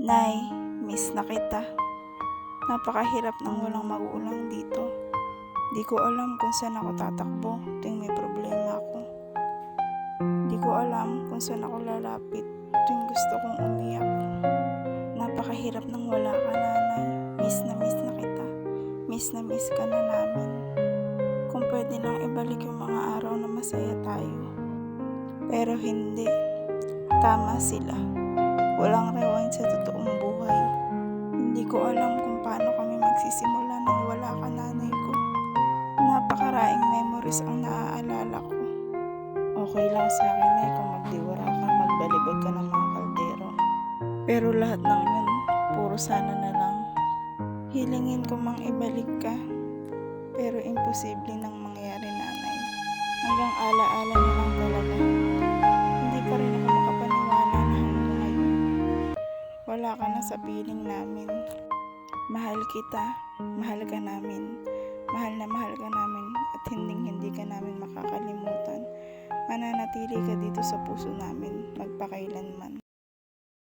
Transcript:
Nay, miss na kita. Napakahirap ng walang magulang dito. Di ko alam kung saan ako tatakbo tuwing may problema ako. Di ko alam kung saan ako lalapit tuwing gusto kong umiyak. Napakahirap ng wala ka nanay. Miss na miss na kita. Miss na miss ka na namin. Kung pwede lang ibalik yung mga araw na masaya tayo. Pero hindi. Tama sila. Walang rewind ko alam kung paano kami magsisimula nang wala ka nanay ko. Napakaraing memories ang naaalala ko. Okay lang sa akin eh kung magdiwara ka, magbalibag ka ng mga kaldero. Pero lahat ng yun, puro sana na lang. Hilingin ko mang ibalik ka. Pero imposible nang mangyari nanay. Hanggang alaala na lang talaga. Hindi pa rin ako makapaniwala na hanggang ngayon. Wala ka na sa piling namin. Mahal kita, mahal ka namin. Mahal na mahal ka namin at hindi hindi ka namin makakalimutan. Mananatili ka dito sa puso namin magpakailanman.